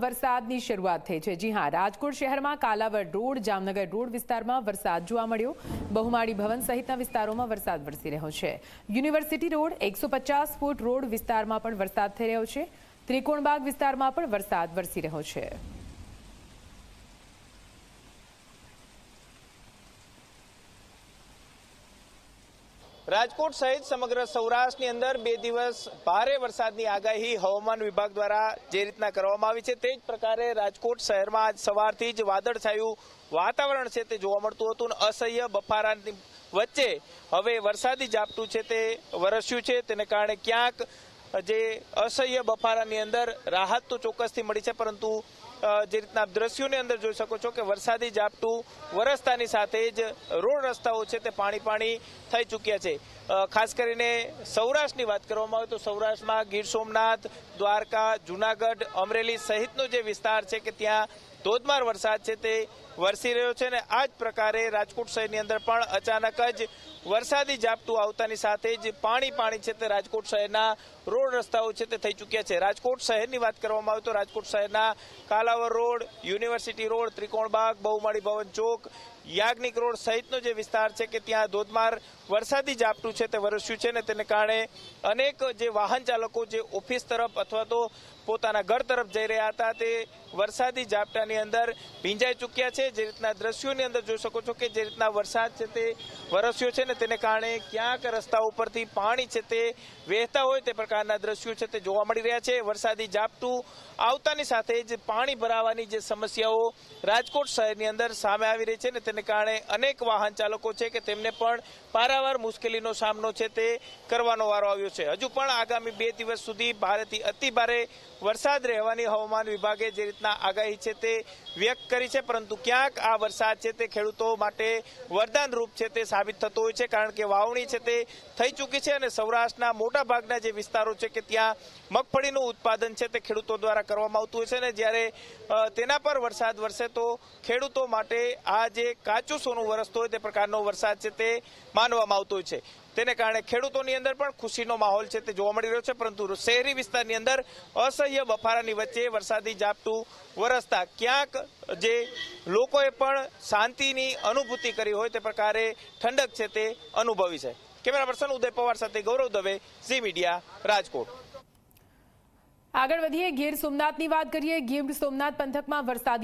વરસાદની શરૂઆત થઈ છે. જી હા, રાજકોટ શહેરમાં કાલાવડ રોડ, જામનગર રોડ વિસ્તારમાં વરસાદ જોવા મળ્યો. બહુમાળી ભવન સહિતના વિસ્તારોમાં વરસાદ વરસી રહ્યો છે. યુનિવર્સિટી રોડ, એકસો ફૂટ રોડ વિસ્તારમાં પણ વરસાદ થઈ રહ્યો છે. ત્રિકોણબાગ વિસ્તારમાં પણ વરસાદ વરસી રહ્યો છે. રાજકોટ સહિત સમગ્ર સૌરાષ્ટ્રની અંદર બે દિવસ ભારે વરસાદની આગાહી હવામાન વિભાગ દ્વારા જે રીતના કરવામાં આવી છે તે જ પ્રકારે રાજકોટ શહેરમાં આજ સવારથી જ વાદળછાયું વાતાવરણ છે તે જોવા મળતું હતું અને અસહ્ય બફારાની વચ્ચે હવે વરસાદી ઝાપટું છે તે વરસ્યું છે. તેને કારણે ક્યાંક જે અસહ્ય બફારાની અંદર રાહત તો ચોક્કસથી મળી છે, પરંતુ જે રીતના દ્રશ્યોની અંદર જોઈ શકો છો કે વરસાદી ઝાપટું વરસતાની સાથે જ રોડ રસ્તાઓ છે તે પાણી પાણી થઈ ચૂક્યા છે. ખાસ કરીને સૌરાષ્ટ્રની વાત કરવામાં આવે તો સૌરાષ્ટ્રમાં ગીર સોમનાથ, દ્વારકા, જુનાગઢ, અમરેલી સહિતનો જે વિસ્તાર છે કે ત્યાં ધોધમાર વરસાદ છે તે વરસી રહ્યો છે અને આ જ પ્રકારે રાજકોટ શહેરની અંદર પણ અચાનક જ વરસાદી ઝાપટું આવતાની સાથે જ પાણી પાણી છે તે રાજકોટ શહેરના રોડ રસ્તાઓ છે તે થઈ ચૂક્યા છે. રાજકોટ શહેરની વાત કરવામાં આવે તો રાજકોટ શહેરના Kalavad road, university road Trikonbaug Bahumali Bhavan ચોક, યાજ્ઞિક રોડ સહિતનો જે વિસ્તાર છે કે ત્યાં ધોધમાર વરસાદી ઝાપટું છે તે વરસ્યું છે ને તેને કારણે અનેક જે વાહન ચાલકો જે ઓફિસ તરફ અથવા તો પોતાના ઘર તરફ જઈ રહ્યા હતા તે વરસાદી ઝાપટાની અંદર ભીંજાઈ ચૂક્યા છે. જે રીતના દ્રશ્યોની અંદર જોઈ શકો છો કે જે રીતના વરસાદ છે તે વરસ્યો છે ને તેને કારણે ક્યાંક રસ્તા ઉપરથી પાણી છે તે વહેતા હોય તે પ્રકારના દ્રશ્યો છે તે જોવા મળી રહ્યા છે. વરસાદી ઝાપટું આવતાની સાથે જ પાણી ભરાવાની જે સમસ્યાઓ રાજકોટ શહેરની અંદર સામે આવી રહી છે ને તેને કારણે અનેક વાહન ચાલકો છે કે તેમને પણ પારાવાર મુશ્કેલીનો સામનો છે તે કરવાનો વારો આવ્યો છે. હજુ પણ આગામી બે દિવસ સુધી ભારેથી અતિભારે વરસાદ રહેવાની હવામાન વિભાગે જે રીતના આગાહી છે તે વ્યક્ત કરી છે, પરંતુ ક્યાંક આ વરસાદ છે તે ખેડૂતો માટે વરદાન રૂપ છે તે સાબિત થતો હોય છે, કારણ કે વાવણી છે તે થઈ ચૂકી છે અને સૌરાષ્ટ્રના મોટા ભાગના જે વિસ્તારો છે કે ત્યાં મગફળીનું ઉત્પાદન છે તે ખેડૂતો દ્વારા કરવામાં આવતું હોય છે ને જ્યારે તેના પર વરસાદ વરસે તો ખેડૂતો માટે આ જે કાચું સોનું વરસતો હોય તે પ્રકારનો વરસાદ છે તે માનવામાં આવતો હોય છે. તેને કારણે ખેડૂતોની અંદર પણ ખુશીનો માહોલ છે તે જોવા મળી રહ્યો છે, પરંતુ શહેરી વિસ્તારની અંદર અસહ્ય બફારાની વચ્ચે વરસાદી ઝાપટું વરસતા ક્યાંક જે લોકોએ પણ શાંતિની અનુભૂતિ કરી હોય તે પ્રકારે ઠંડક છે તે અનુભવી છે. કેમેરા પર્સન ઉદય પવાર સાથે ગૌરવ દવે, ઝી મીડિયા, રાજકોટ. આગળ વધીએ, ગીર સોમનાથની વાત કરીએ. ગીર સોમનાથ પંથકમાં વરસાદી